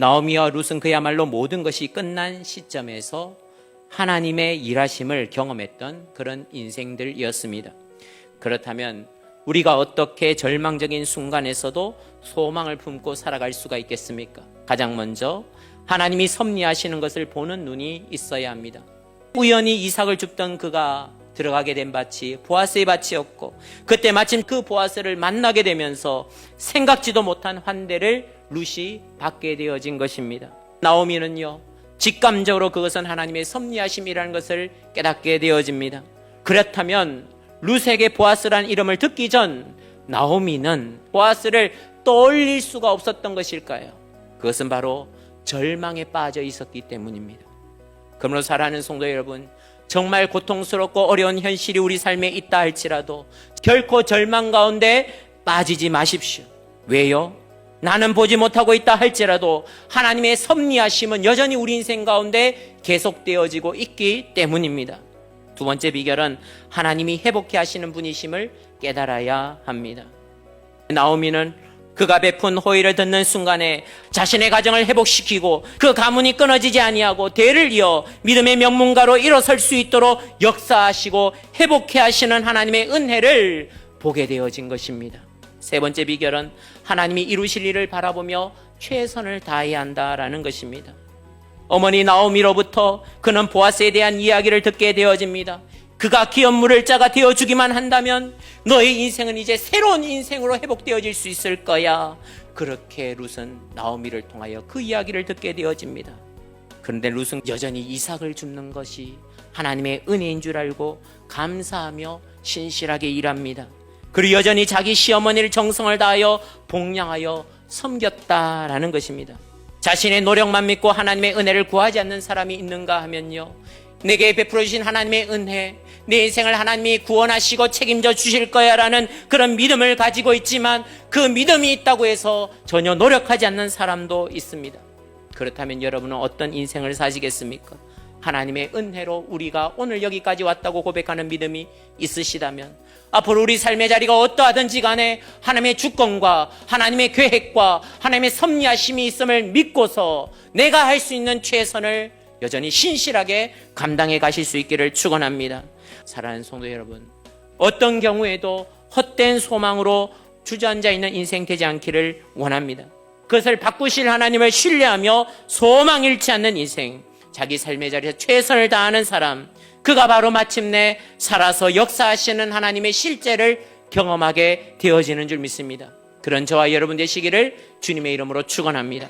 나오미와 룻은 그야말로 모든 것이 끝난 시점에서 하나님의 일하심을 경험했던 그런 인생들이었습니다. 그렇다면 우리가 어떻게 절망적인 순간에서도 소망을 품고 살아갈 수가 있겠습니까? 가장 먼저 하나님이 섭리하시는 것을 보는 눈이 있어야 합니다. 우연히 이삭을 줍던 그가 들어가게 된 밭이 보아스의 밭이었고 그때 마침 그 보아스를 만나게 되면서 생각지도 못한 환대를 룻이 받게 되어진 것입니다. 나오미는요 직감적으로 그것은 하나님의 섭리하심이라는 것을 깨닫게 되어집니다. 그렇다면 룻에게 보아스란 이름을 듣기 전 나오미는 보아스를 떠올릴 수가 없었던 것일까요? 그것은 바로 절망에 빠져 있었기 때문입니다. 그러므로 사랑하는 성도 여러분, 정말 고통스럽고 어려운 현실이 우리 삶에 있다 할지라도 결코 절망 가운데 빠지지 마십시오. 왜요? 나는 보지 못하고 있다 할지라도 하나님의 섭리하심은 여전히 우리 인생 가운데 계속되어지고 있기 때문입니다. 두 번째 비결은 하나님이 회복해 하시는 분이심을 깨달아야 합니다. 나오미는 그가 베푼 호의를 듣는 순간에 자신의 가정을 회복시키고 그 가문이 끊어지지 아니하고 대를 이어 믿음의 명문가로 일어설 수 있도록 역사하시고 회복해 하시는 하나님의 은혜를 보게 되어진 것입니다. 세 번째 비결은 하나님이 이루실 일을 바라보며 최선을 다해야 한다라는 것입니다. 어머니 나오미로부터 그는 보아스에 대한 이야기를 듣게 되어집니다. 그가 기업물을 짜가 되어주기만 한다면 너의 인생은 이제 새로운 인생으로 회복되어질 수 있을 거야. 그렇게 룻은 나오미를 통하여 그 이야기를 듣게 되어집니다. 그런데 룻은 여전히 이삭을 줍는 것이 하나님의 은혜인 줄 알고 감사하며 신실하게 일합니다. 그리고 여전히 자기 시어머니를 정성을 다하여 복양하여 섬겼다라는 것입니다. 자신의 노력만 믿고 하나님의 은혜를 구하지 않는 사람이 있는가 하면요. 내게 베풀어 주신 하나님의 은혜, 내 인생을 하나님이 구원하시고 책임져 주실 거야라는 그런 믿음을 가지고 있지만 그 믿음이 있다고 해서 전혀 노력하지 않는 사람도 있습니다. 그렇다면 여러분은 어떤 인생을 사시겠습니까? 하나님의 은혜로 우리가 오늘 여기까지 왔다고 고백하는 믿음이 있으시다면 앞으로 우리 삶의 자리가 어떠하든지 간에 하나님의 주권과 하나님의 계획과 하나님의 섭리하심이 있음을 믿고서 내가 할 수 있는 최선을 여전히 신실하게 감당해 가실 수 있기를 축원합니다. 사랑하는 성도 여러분, 어떤 경우에도 헛된 소망으로 주저앉아 있는 인생 되지 않기를 원합니다. 그것을 바꾸실 하나님을 신뢰하며 소망 잃지 않는 인생, 자기 삶의 자리에서 최선을 다하는 사람, 그가 바로 마침내 살아서 역사하시는 하나님의 실제를 경험하게 되어지는 줄 믿습니다. 그런 저와 여러분 되시기를 주님의 이름으로 축원합니다.